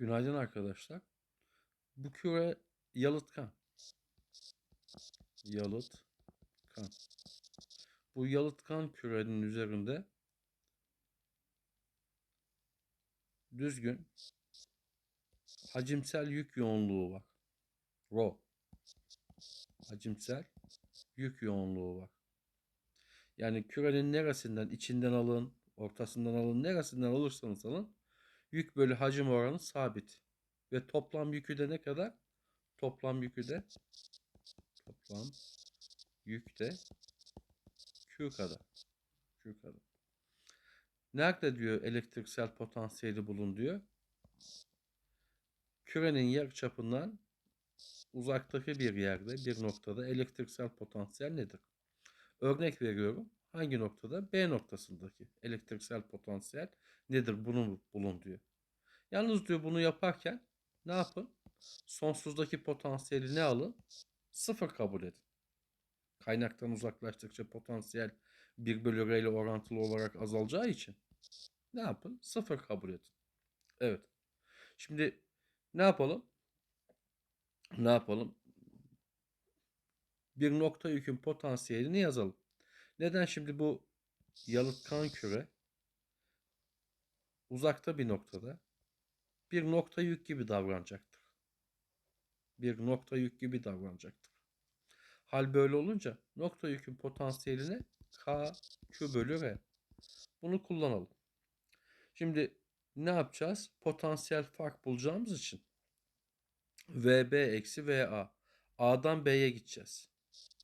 Günaydın arkadaşlar. Bu küre yalıtkan. Yalıtkan. Bu yalıtkan kürenin üzerinde düzgün hacimsel yük yoğunluğu var. Rho. Hacimsel yük yoğunluğu var. Yani kürenin neresinden, içinden alın, ortasından alın, neresinden alırsanız alın, yük bölü hacim oranı sabit. Ve toplam yükü de ne kadar? Toplam yükü de toplam yük de Q kadar. Q kadar. Nerede diyor elektriksel potansiyeli bulun diyor. Kürenin yarıçapından uzaktaki bir yerde, bir noktada elektriksel potansiyel nedir? Örnek veriyorum. Hangi noktada? B noktasındaki elektriksel potansiyel nedir? Bunu bulun diyor. Yalnız diyor bunu yaparken ne yapın? Sonsuzdaki potansiyeli ne alın? Sıfır kabul edin. Kaynaktan uzaklaştıkça potansiyel 1 bölü R ile orantılı olarak azalacağı için ne yapın? Sıfır kabul edin. Evet. Şimdi ne yapalım? Ne yapalım? Bir nokta yükün potansiyelini yazalım. Neden şimdi bu yalıtkan küre uzakta bir noktada bir nokta yük gibi davranacaktır. Bir nokta yük gibi davranacaktır. Hal böyle olunca nokta yükün potansiyeline K Q bölü R. Bunu kullanalım. Şimdi ne yapacağız? Potansiyel fark bulacağımız için VB eksi VA. A'dan B'ye gideceğiz.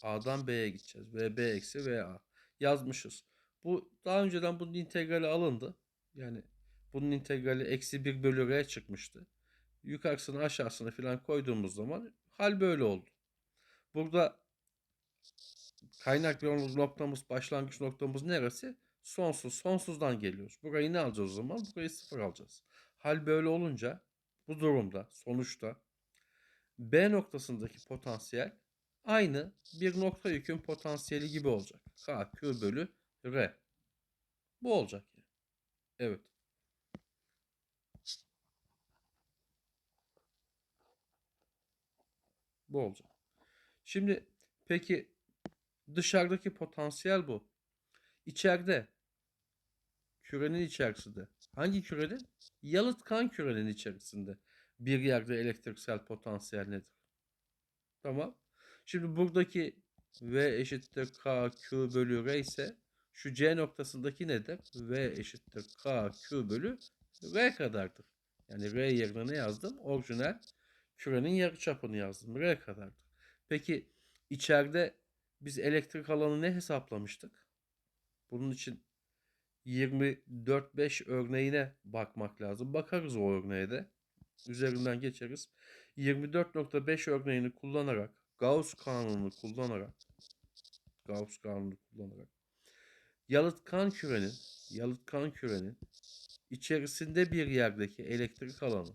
A'dan B'ye gideceğiz. VB eksi VA. Yazmışız. Bu daha önceden bunun integrali alındı. Yani bunun integrali eksi 1 bölü R çıkmıştı. Yukarısını aşağısını falan koyduğumuz zaman hal böyle oldu. Burada kaynak noktamız, başlangıç noktamız neresi? Sonsuz. Sonsuzdan geliyoruz. Burayı ne alacağız o zaman? Burayı sıfır alacağız. Hal böyle olunca bu durumda sonuçta B noktasındaki potansiyel aynı bir nokta yükün potansiyeli gibi olacak. K Q bölü R. Bu olacak yani. Evet. Bu olacak. Şimdi peki dışarıdaki potansiyel bu. İçeride kürenin içerisinde hangi kürenin? Yalıtkan kürenin içerisinde bir yerde elektriksel potansiyel nedir? Tamam. Şimdi buradaki V eşittir K Q bölü R ise şu C noktasındaki nedir? V eşittir K Q bölü R kadardır. Yani R yerine ne yazdım? Orijinal kürenin yarıçapını yazdım. R kadardır. Peki içeride biz elektrik alanı ne hesaplamıştık? Bunun için 24-5 örneğine bakmak lazım. Bakarız o örneğe de. Üzerinden geçeriz. 24.5 örneğini kullanarak Gauss kanununu kullanarak Gauss kanununu kullanarak yalıtkan kürenin yalıtkan kürenin içerisinde bir yerdeki elektrik alanı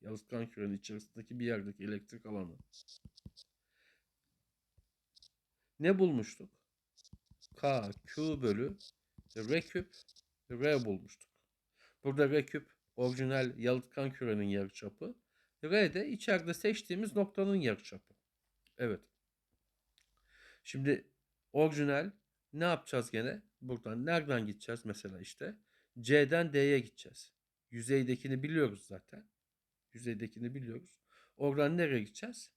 yalıtkan kürenin içerisindeki bir yerdeki elektrik alanı ne bulmuştuk? K Q bölü R küp R bulmuştuk. Burada R küp orijinal yalıtkan kürenin yarıçapı. R de içeride seçtiğimiz noktanın yarıçapı. Evet. Şimdi orijinal ne yapacağız gene? Buradan nereden gideceğiz mesela işte? C'den D'ye gideceğiz. Yüzeydekini biliyoruz zaten. Yüzeydekini biliyoruz. Oradan nereye gideceğiz?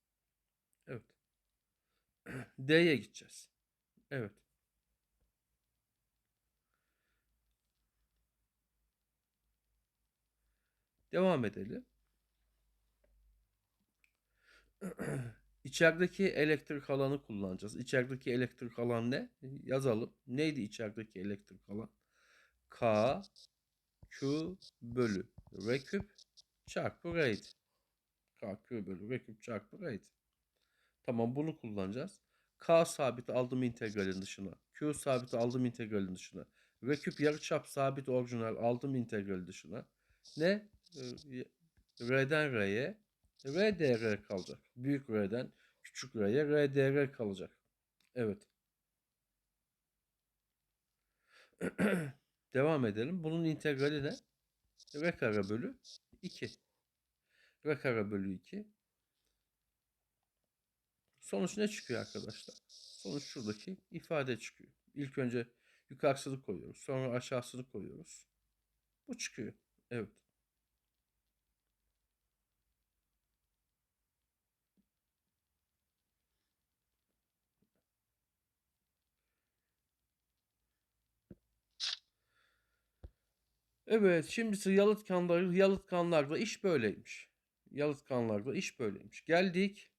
Evet. D'ye gideceğiz. Evet. Devam edelim. İçerideki elektrik alanı kullanacağız. İçerideki elektrik alan ne? Yazalım. Neydi içerideki elektrik alan? K Q bölü R küp çarpı R'ydi. K Q bölü R küp çarpı R'ydi. Tamam bunu kullanacağız. K sabit aldım integralin dışına. Q sabit aldım integralin dışına. R küp yarıçap sabit orijinal aldım integralin dışına. Ne? R'den R'ye R dr kalacak. Büyük R'den küçük R'ye R dr kalacak. Evet. Devam edelim. Bunun integrali ne? R kare bölü 2. R kare bölü 2. Sonuç ne çıkıyor arkadaşlar? Sonuç şuradaki ifade çıkıyor. İlk önce yukarısını koyuyoruz. Sonra aşağısını koyuyoruz. Bu çıkıyor. Evet. Evet, şimdi yalıtkanlar, yalıtkanlarda iş böyleymiş. Yalıtkanlarda iş böyleymiş. Geldik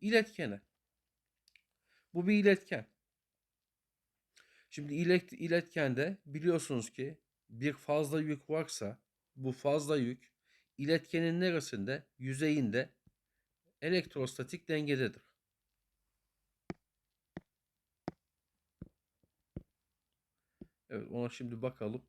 iletkene. Bu bir iletken. Şimdi ilet, iletkende biliyorsunuz ki bir fazla yük varsa bu fazla yük iletkenin neresinde? Yüzeyinde elektrostatik dengededir. Evet ona şimdi bakalım.